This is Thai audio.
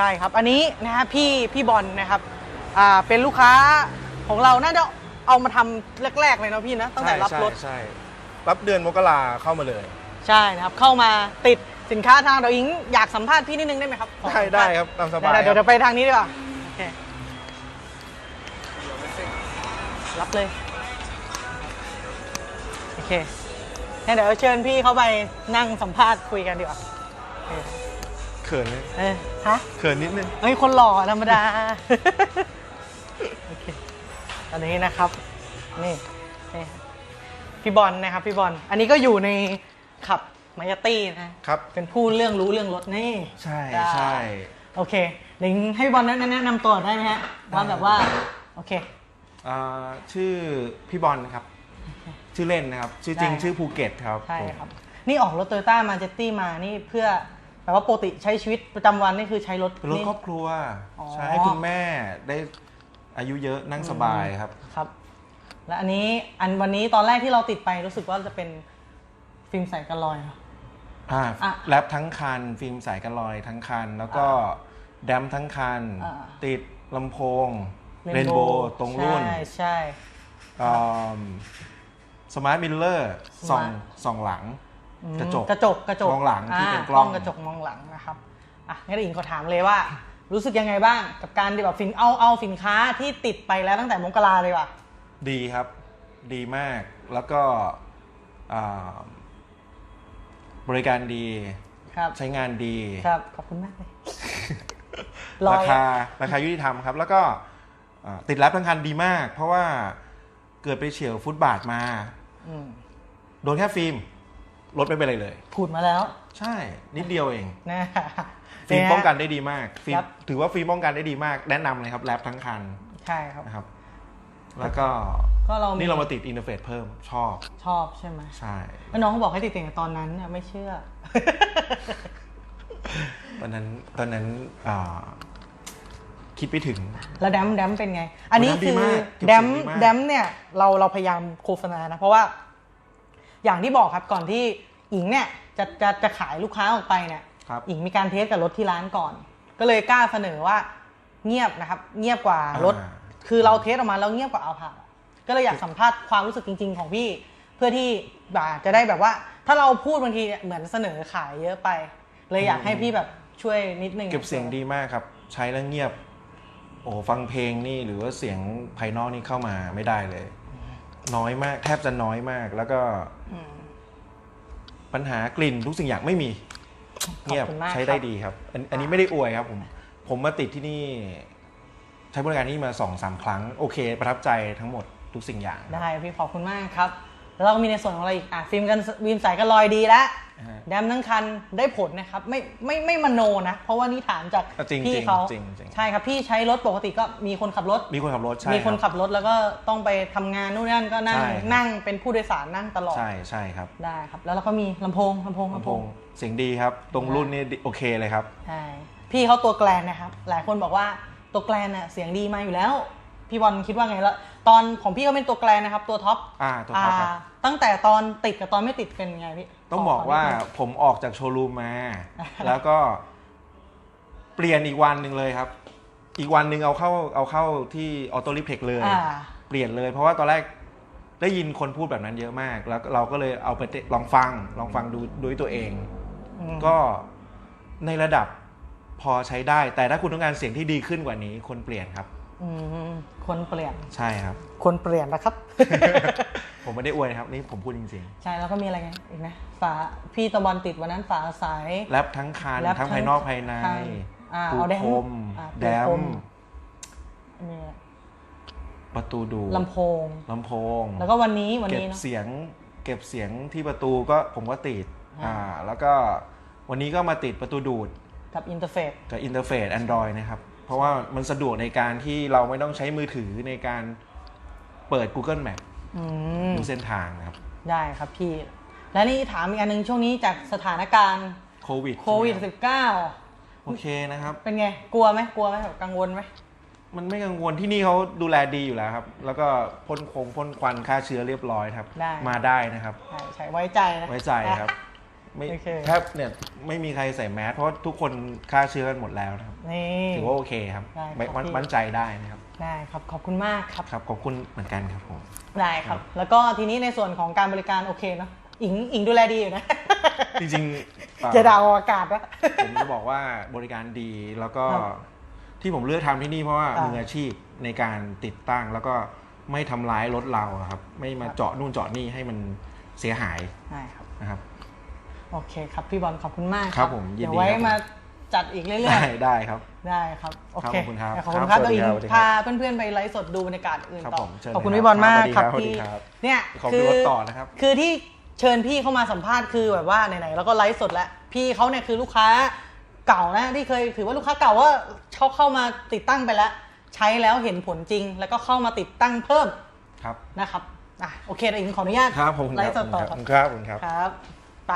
ช่ครับอันนี้นะฮะพี่พี่บอลนะครับอ่าเป็นลูกค้าของเราน่าจะเอามาทำแรกๆเลยเนาะพี่นะตั้งแต่รับรถ ใช่ใช่รับเดือนมกราเข้ามาเลย ใช่นะครับ เข้ามาติดสินค้าทางเราอิงอยากสัมภาษณ์พี่นิดนึงได้ไหมครับขอได้สัมภาษณ์ได้ครับตามสบายเดี๋ยวคเดี๋รัยวบไปทางนี้ดีกว่าโอเครับเลยโอเคงั้นเดี๋ยวเชิญพี่เขาไปนั่งสัมภาษณ์คุยกันดีกว่าโอเค เขินไหมเออฮะเขินนิดนึง เฮ้ยคนหล่อธรรมดาโอเคอันนี้นะครับ นี่นี่พี่บอลนะครับพี่บอลอันนี้ก็อยู่ในขับมายาตี้นะครับ เป็นผู้เรื่องรู้เรื่องรถนี่ใช่ได้ใช่ โอเคเดี๋ยวให้พี่บอลแนะแนะนำตัวได้ไหมฮะว่าแบบว่าโอเค อ่าชื่อพี่บอลครับ ชื่อเล่นนะครับ ชื่อจริงได้ ชื่อภูเก็ตครับใช่ผม ครับ นี่ออกรถโตโยต้ามาเจตตี้มานี่เพื่อ แปลว่าปกติใช้ชีวิตประจำวันนี่คือใช้รถเป็นรถนี่ ครอบครัว อ๋อ ใช้ให้คุณแม่ได้อายุเยอะนั่งสบายครับ ครับ และอันนี้อันวันนี้ตอนแรกที่เราติดไปรู้สึกว่าจะเป็นฟิล์มใส่กันรอยเหรอ อ่าอะแรปทั้งคัน ฟิล์มสายกันรอยทั้งคัน แล้วก็แดมทั้งคัน อ่า ติดลำโพงเรนโบว์ตรงรุ่นใช่ใช่ สมาร์ทมิลเลอร์ส่อง Smart ส่องหลังอืม กระจกกระจกกระจกมองหลังที่เป็นากล้องกระจกมองหลังนะครับอะงั้นอิงขอถามเลยว่า รู้สึกยังไงบ้าง กับการที่แบบสินเอาเอาสินค้าที่ติดไปแล้วตั้งแต่มกราเลยว่ะดีครับ ดีมากแล้วก็อ่าบริการดีครับใช้งานดีครับขอบคุณมากเลยรอราคาราคายุติธรรมครับ แล้วก็อ่าติดแรปทั้งคันดีมาก เพราะว่าเกิดไปเฉียวฟุตบาทมาอืมโดนแค่ฟิล์ม รถไม่เป็นไรเลยพูดมาแล้วใช่ นิดเดียวเอง นะ ฟิล์มเยป้องกันได้ดีมากฟิล์ครัมบถือว่าฟิล์มป้องกันได้ดีมาก แนะนำเลยครับแรปทั้งคันใช่ครับ นะครับ แล้วก็ก็เรานี่เรามาติดอินเทอร์เฟซเพิ่มชอบชอบใช่ไหมใช่ แล้วน้องเขาบอกให้ติดตั้งแต่ตอนนั้นน่ะไม่เชื่อ ตอนนั้นตอนนั้นอ่าคิดไปถึง แล้วแดมแดมเป็นไง อันนี้โอ้แดมดีคือมากเก็บแดมเสียงดีมาก แดมเนี่ยเราเราพยายามโฆษณานะ เพราะว่า อย่างที่บอกครับก่อนที่อิงเนี่ยจะจะจะขายลูกค้าออกไปเนี่ยครับอิงมีการเทสกับรถที่ร้านก่อน ก็เลยกล้าเสนอว่าเงียบนะครับ เงียบกว่ารถ อ่า คือเราเทสออกมาแล้วเงียบกว่าเอาผ่าก็เลยอยากสัมภาษณ์ความรู้สึกจริง ๆ ของพี่ เพื่อที่แบบจะได้แบบว่า ถ้าเราพูดบางทีเนี่ยเหมือนเสนอขายเยอะไป เลยอยากให้พี่แบบช่วยนิดนึงเก็บเสียงดีมากครับ ใช้แล้วเงียบ โอ้ฟังเพลงนี่หรือว่าเสียงภายนอกนี่เข้ามาไม่ได้เลย น้อยมาก แทบจะน้อยมาก แล้วก็อืมปัญหากลิ่นทุกสิ่งอย่างไม่มี เงียบขอบคุณมากใช้ได้ครับดีครับอันอันนี้ไม่ได้อวยครับ ผม ผมมาติดที่นี่ใช้บริการที่นี่มาสองสามครั้ง โอเค ประทับใจทั้งหมดทุกสิ่งอย่าง ได้พี่ขอบคุณมากครับ แล้วเราก็มีในส่วนของอะไรอีกอะฟิล์มกันวิมสายกันลอยดีแล้วอ่าฮะแดมทั้งคันได้ผลนะครับ ไม่ไม่ไม่มโนนะ เพราะว่านี่ถามจากอะจริงพี่จริงเขาจริงจริงใช่ครับ พี่ใช้รถปกติก็มีคนขับรถ มีคนขับรถใช่มีคนรับขับรถแล้วก็ต้องไปทำงานนู่นนั่นก็นั่งใช่ครับนั่งเป็นผู้โดยสารนั่งตลอด ใช่ใช่ครับได้ครับ แล้วเราก็มีลำโพงลำโพงลำลำโพโพงงเสียงดีครับ ตรงรุ่นนี่โอเคเลยครับใช่พี่เขาตัวแกลนนะครับ หลายคนบอกว่าตัวแกลนน่ะเสียงดีมาอยู่แล้ว พี่บอลคิดว่าไงแล้วตอนของพี่เขาเป็นตัวแกลนนะครับ ตัวท็อปอ่าตัวท็อปครับาตั้งแต่ตอนติดกับตอนไม่ติดเป็นไงพี่ต้องบอกว่าขนิดนึงผมออกจากโชว์รูมมา แล้วก็เปลี่ยนอีกวันหนึ่งเลยครับ อีกวันหนึ่งเอาเข้าเอาเข้าที่ออโต้รีเพกเลยอ่าเปลี่ยนเลย เพราะว่าตอนแรกได้ยินคนพูดแบบนั้นเยอะมาก แล้วเราก็เลยเอาไปเตะลองฟังลองฟังดูด้วยตัวเองอืมก็ในระดับพอใช้ได้ แต่ถ้าคุณต้องการเสียงที่ดีขึ้นกว่านี้ คนเปลี่ยนครับอืม คนเปลี่ยนใช่ครับ คนเปลี่ยนนะครับ ผมไม่ได้อวยนะครับ นี่ผมพูดจริงใช่แล้วก็มีอะไรไงอีกนะฝาพี่ตะบอลติดวันนั้นฝาใสๆแรปทั้งคันแรปทั้งภายนอกภายในทั้งอ่าปูเอาแดมพรมอ่าปูแดพรมมมีประตูดูลำโพงลำโพง แล้วก็วันนี้วันเก็บนี้เนาะเสียง เก็บเสียงที่ประตูก็ผมก็ติดอ่าอ่า แล้วก็วันนี้ก็มาติดประตูดูด กับอินเทอร์เฟซกับอินเทอร์เฟซ Android นะครับ เพราะว่ามันสะดวกในการที่เราไม่ต้องใช้มือถือในการเปิด Google Map อืมดูเส้นทางนะครับ ได้ครับพี่ และนี่ถามอีกอันหนึ่งช่วงนี้จากสถานการณ์โควิดโควิด ใช่ไหมรับ -19 โอเคนะครับ เป็นไง กลัวไหมกลัวไหมแบบกังวลไหม มันไม่กังวลที่นี่เขาดูแลดีอยู่แล้วครับ แล้วก็พ่นคงพ่นควันฆ่าเชื้อเรียบร้อยครับ ได้ มาได้นะครับ ใช่ใช่ไว้ใจนะไว้ใจครับ ไม่โอเค แทบเนี่ยไม่มีใครใส่แมสเพราะว่าทุกคนฆ่าเชื้อกันหมดแล้วนะครับนี่ ถือว่าโอเคครับได้ครับไม่มั่นพี่ มั่นใจได้นะครับได้ครับขอบคุณมากครับ ครับขอบคุณเหมือนกันครับผม ได้คครัรับ บ แล้วก็ทีนี้ในส่วนของการบริการโอเคเนอะอิงอิงดูแลดีอยู่นะ จริงๆเอ่อ จะดาวอากาศนะ ผมจะบอกว่าบริการดีแล้วก็ครับที่ผมเลือกทำที่นี่เพราะว่าอ่ามืมืออาชีพในการติดตั้งแล้วก็ไม่ทำร้ายรถเราอะครับ ไม่มาครับ เจาะนู่นเจาะนี่ให้มันเสียหายได้ครับ นะครับ โอเคครับพี่บอลขอบคุณมากครับผมยินดีเดี๋ยวไว้ครับผมมาจัดอีกเรื่อยได้ได้ครับๆได้ครับโอเคขอบคุณครับขอบคุณคครัรับบเดี๋ยวอิงสวัสดีครับพาเพื่อนๆไปไลฟ์สดดูบรรยากาศอื่นครับต่อผมเชิญขอบคุณเลยพี่บอลครับมากครับสวัสดีที่ครับเนี่ยขอบคุณรถต่อนะครับคือที่เชิญพี่เข้ามาสัมภาษณ์คือแบบว่าไหนๆแล้วก็ไลฟ์สดแล้วพี่เขาเนี่ยคือลูกค้าเก่านะที่เคยถือว่าลูกค้าเก่าว่าเขาเข้ามาติดตั้งไปแล้ว ใช้แล้วเห็นผลจริง แล้วก็เข้ามาติดตั้งเพิ่มครับนะครับอะโอเคเดี๋ยวอิงขออนุญาตครับผมไลฟ์สดต่อขอบคุณครับขอบคุณครับครับไป